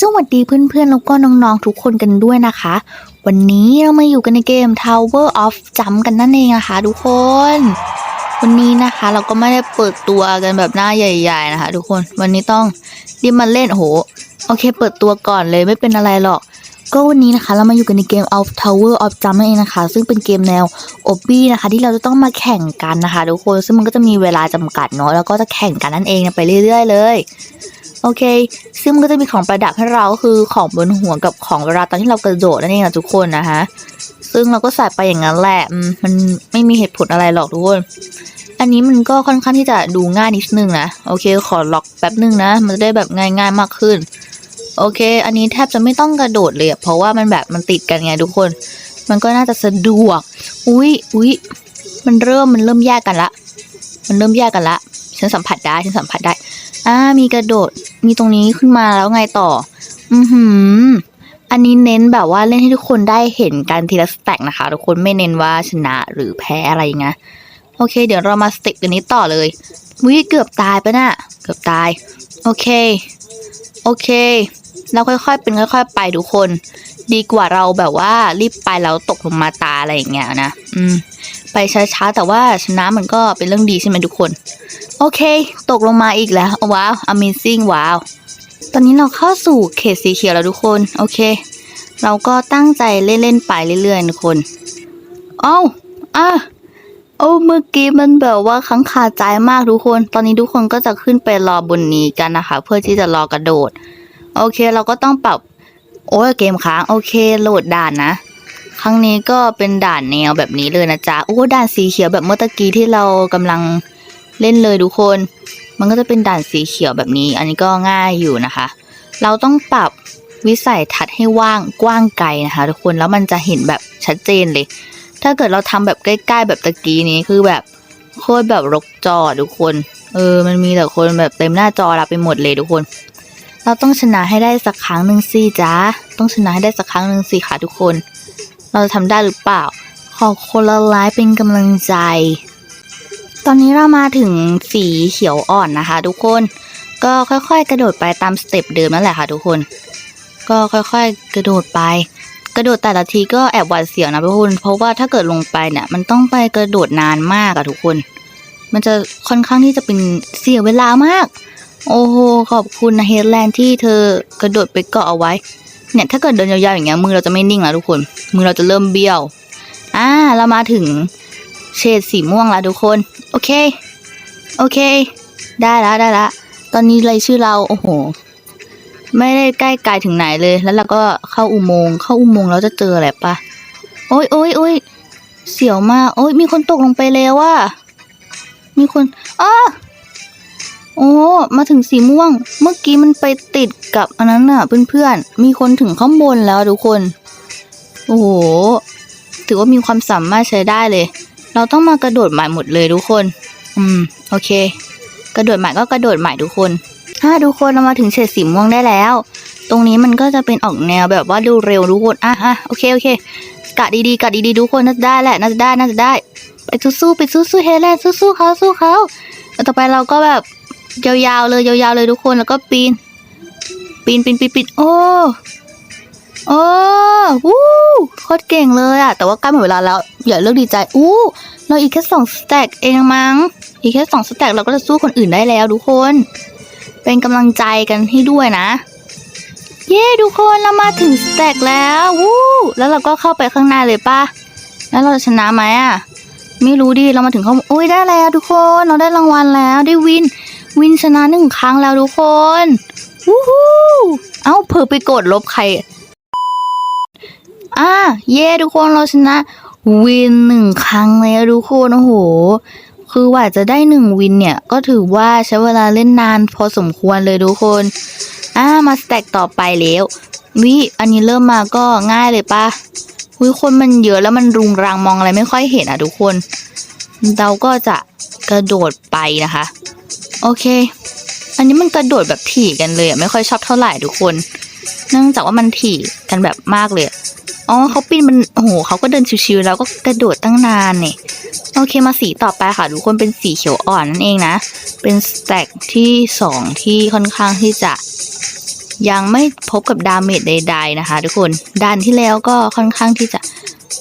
สวัสดีเพื่อนๆ แล้วก็น้องๆ ทุกคนกันด้วยนะคะ วันนี้เรามาอยู่กันในเกม Tower of Jump กันนั่นเองนะคะทุกคน วันนี้นะคะเราก็ไม่ได้เปิดตัวกันแบบหน้าใหญ่ๆนะคะ ทุกคนวันนี้ต้องรีบมาเล่นโหโอเค เปิดตัวก่อนเลยไม่เป็นอะไรหรอก ก็วันนี้นะคะ เรามาอยู่กันในเกม of Tower of Jump นั่นเองนะคะ ซึ่งเป็นเกมแนวอบบี้นะคะ ที่เราจะต้องมาแข่งกันนะคะ ทุกคนซึ่งมันก็จะมีเวลาจำกัดเนาะแล้วก็จะแข่งกันนั่นเองไปเรื่อย ๆ เลย โอเค ซึ่งมันก็จะมีของประดับให้เราคือของบนหัวกับของเวลาตอนที่เรากระโดดนั่นเองนะทุกคนนะคะซึ่งเราก็ใส่ไปอย่างนั้นแหละมันไม่มีเหตุผลอะไรหรอกทุกคน อันนี้มันก็ค่อนข้างที่จะดูง่ายนิดนึงนะ โอเค ขอล็อกแป๊บนึงนะ มันจะได้แบบง่ายๆมากขึ้น โอเค อันนี้แทบจะไม่ต้องกระโดดเลยอะเพราะว่ามันแบบมันติดกันไงทุกคน มันก็น่าจะสะดวก อุ้ยอุ้ยมันเริ่มมันเริ่มแยกกันละ มันเริ่มแยกกันละ ฉันสัมผัสได้ ฉันสัมผัสได้ อ่ามีกระโดดมีตรงนี้ขึ้นมาแล้วไงต่อ อือหือ อันนี้เน้นแบบว่าเล่นให้ทุกคนได้เห็นกันทีละสแต็กนะคะ ทุกคนไม่เน้นว่าชนะหรือแพ้อะไรงเงี้ยโอเค เดี๋ยวเรามาสเต็ปกันนี้ต่อเลยวิเกือบตายปะน่ะ เกือบตาย โอเค โอเค เราค่อยๆ เป็นค่อยๆ ไปทุกคน ดีกว่าเราแบบว่ารีบไปแล้วตกลงมาตาอะไรอย่างเงี้ยนะ อืม ไปช้าๆ แต่ว่าชนะมันก็เป็นเรื่องดีใช่ไหมทุกคน โอเค ตกลงมาอีกแล้ว ว้าว amazing ว้าว ตอนนี้เราเข้าสู่เขตสีเขียวแล้วทุกคน โอเค เราก็ตั้งใจเล่นๆไปเรื่อยๆทุกคนเอ้าอะโอ้เมื่อกี้มันแบบว่าค้างคาใจมากทุกคน ตอนนี้ทุกคนก็จะขึ้นไปรอบนนี้กันนะคะ เพื่อที่จะรอกระโดด โอเค เราก็ต้องปรับ โอ้ยเกมค้าง โอเค โหลดด่านนะ ครั้งนี้ก็เป็นด่านแนวแบบนี้เลยนะจ๊ะ โอ้ด่านสีเขียวแบบเมื่อตะกี้ที่เรากำลัง เล่นเลยทุกคน มันก็จะเป็นด่านสีเขียวแบบนี้ อันนี้ก็ง่ายอยู่นะคะ เราต้องปรับวิสัยทัศน์ให้ว่างกว้างไกลนะคะ ทุกคนแล้วมันจะเห็นแบบชัดเจนเลย ถ้าเกิดเราทำแบบใกล้ ๆ แบบตะกี้นี้คือแบบโคตรแบบรกจอทุกคน เออ มันมีแต่คนแบบเต็มหน้าจอเราไปหมดเลยทุกคน เราต้องชนะให้ได้สักครั้งหนึ่งสิจ้าต้องชนะให้ได้สักครั้งหนึ่งสิค่ะทุกคน เราจะทำได้หรือเปล่า ขอคนละไลค์เป็นกำลังใจ ตอนนี้เรามาถึงสีเขียวอ่อนนะคะ ทุกคน ก็ค่อยๆ กระโดดไปตามสเต็ปเดิมนั่นแหละค่ะทุกคน ก็ค่อยๆ กระโดดไป กระโดดแต่ละทีก็แอบหวาดเสียวนะทุกคน เพราะว่าถ้าเกิดลงไปเนี่ยมันต้องไปกระโดดนานมากอะทุกคน มันจะค่อนข้างที่จะเป็นเสียเวลามาก โอ้โห ขอบคุณนะเฮดแลนด์ที่เธอกระโดดไปเกาะเอาไว้ เนี่ยถ้าเกิดเดินยาวๆอย่างเงี้ยมือเราจะไม่นิ่งแล้วทุกคน มือเราจะเริ่มเบี้ยว อ่า เรามาถึง เฉดสีม่วงล้วทุกคน โอเค โอเค ได้แล้วได้แล้วตอนนี้รายชื่อเรา โอ้โห ไม่ได้ใกล้ไกลถึงไหนเลย แล้วเราก็เข้าอุโมงค์ เข้าอุโมงค์แล้วจะเจออะไรปะ โอ้ยโอ้ยโอ้ยเสียวมาก โอ้ยมีคนตกลงไปแล้วว่ะ มีคนอ้าโอ้ มาถึงสีม่วง เมื่อกี้มันไปติดกับอันนั้นน่ะเพื่อนๆ มีคนถึงข้างบนแล้วทุกคน โอ้โห ถือว่ามีความสามารถใช้ได้เลย เราต้องมากระโดดใหม่หมดเลยทุกคน อืม โอเค กระโดดใหม่ก็กระโดดใหม่ทุกคนถ้าทุกคนเรามาถึงเฉดสีม่วงได้แล้ว ตรงนี้มันก็จะเป็นออกแนวแบบว่าเร็วๆทุกคนอะอะโอเคโอเคกะดีๆกะดีๆทุกคนน่าจะได้แหละน่าจะได้น่าจะได้ ไปสู้ๆไปสู้ๆเฮเลนสู้ๆเขาสู้เขาต่อไปเราก็แบบยาวๆเลยยาวๆเลยทุกคนแล้วก็ปีน ปีนปีนปีนปีนโอ้ โอ้วู้โคตรเก่งเลยอะแต่ว่าใกล้หมดเวลาแล้ว อย่าเลิกดีใจอู้เราอีกแค่สองสแต็กเองมั้ง อีกแค่สองสแต็กเราก็จะสู้คนอื่นได้แล้วทุกคน เป็นกำลังใจกันให้ด้วยนะ เย้ทุกคนเรามาถึงสแต็กแล้ววู้แล้วเราก็เข้าไปข้างในเลยป่ะ แล้วเราจะชนะไหมอะไม่รู้ดิเรามาถึงเขาโอ้ยได้แล้วทุกคนเราได้รางวัลแล้วได้วิน วินชนะหนึ่งครั้งแล้วทุกคนวู้ฮู้เอ้าเผลอไปกดลบใคร อ่าเย้ทุกคนเราชนะ วินหนึ่งครั้งแล้วทุกคนโอ้โห คือว่าจะได้หนึ่งวินเนี่ย ก็ถือว่าใช้เวลาเล่นนานพอสมควรเลยทุกคนอ่ามาสแต็กต่อไปแล้ววิอันนี้เริ่มมาก็ง่ายเลยปะวิคนมันเยอะแล้วมันรุงรังมองอะไรไม่ค่อยเห็นอะทุกคน เราก็จะกระโดดไปนะคะ โอเค อันนี้มันกระโดดแบบถี่กันเลยอะไม่ค่อยชอบเท่าไหร่ทุกคน เนื่องจากว่ามันถี่กันแบบมากเลย อ๋อเขาปีนมันโอ้โหเขาก็เดินชิวๆแล้วก็กระโดดตั้งนานเนี่ยโอเคมาสีต่อไปค่ะทุกคนเป็นสีเขียวอ่อนนั่นเองนะ เป็นสแต็กที่สองที่ค่อนข้างที่จะ ยังไม่พบกับดาเมจใด ๆ นะคะ ทุกคนด่านที่แล้วก็ค่อนข้างที่จะ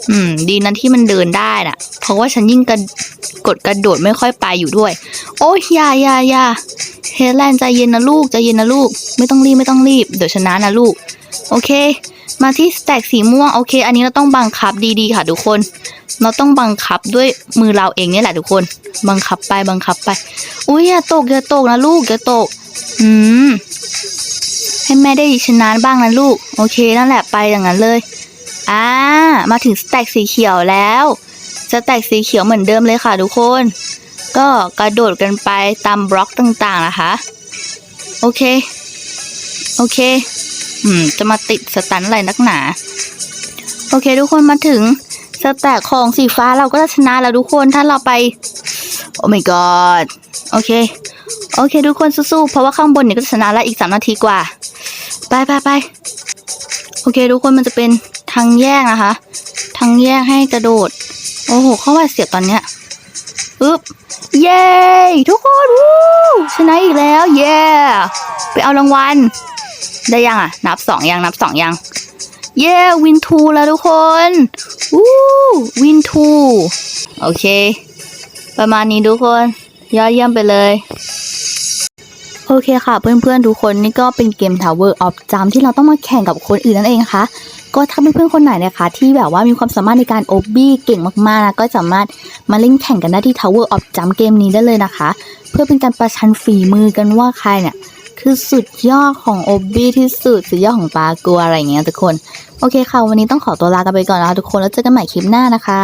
อืม ดีนะที่มันเดินได้น่ะ เพราะว่าฉันยิ่งกระกดกระโดดไม่ค่อยไปอยู่ด้วย โอ้ยยายายาเฮแลนใจเย็นนะลูกใจเย็นนะลูก ไม่ต้องรีบไม่ต้องรีบ เดี๋ยวชนะนะลูก โอเค มาที่สแต็กสีม่วงโอเค อันนี้เราต้องบังคับดีๆ ค่ะ ทุกคน เราต้องบังคับด้วยมือเราเองเนี่ยแหละทุกคน บังคับไปบังคับไป อุ้ยอย่าตกอย่าตกนะลูกอย่าตก อืม ให้แม่ได้ชนะบ้างนะลูก โอเคนั่นแหละไปอย่างนั้นเลย อ่า มาถึงสแต็กสีเขียวแล้วสแต็กสีเขียวเหมือนเดิมเลยค่ะ ทุกคน ก็กระโดดกันไปตามบล็อกต่างๆนะคะ โอเค โอเค อืม จะมาติดสตันอะไรนักหนา โอเค ทุกคนมาถึงสแต็กของสีฟ้าเราก็จะชนะแล้วทุกคนถ้าเราไป โอ้ my god โอเค โอเค ทุกคนสู้ๆเพราะว่าข้างบนเนี่ยก็ชนะแล้วอีกสามนาทีกว่า ไปไปไปโอเค ทุกคนมันจะเป็นทางแยกนะคะ ทางแยกให้กระโดด โอ้โหเข้าว่าเสียตอนเนี้ยอึ๊บเย้ทุกคนวู้ชนะอีกแล้ว เย้ไปเอารางวัล ได้ยังอะ นับสองยังนับสองยัง เย้วินทูแล้วทุกคนวู้วินทูโอเค ประมาณนี้ทุกคน ยอดเยี่ยมไปเลยโอเคค่ะเพื่อนๆทุกคนนี่ก็เป็นเกม Tower of Jump ที่เราต้องมาแข่งกับคนอื่นนั่นเองนะคะ ก็ถ้าเพื่อนๆคนไหนนะคะ ที่แบบว่ามีความสามารถในการโอบบี้เก่งมากๆนะก็สามารถมาเล่นแข่งกันได้ที่ Tower of Jump เกมนี้ได้เลยนะคะ เพื่อเป็นการประชันฝีมือกันว่าใครเนี่ย คือสุดยอดของโอบบี้ที่สุด สุดยอดของปลากัวอะไรอย่างเงี้ยทุกคน โอเคค่ะ วันนี้ต้องขอตัวลากันไปก่อนแล้วทุกคน แล้วเจอกันใหม่คลิปหน้านะคะ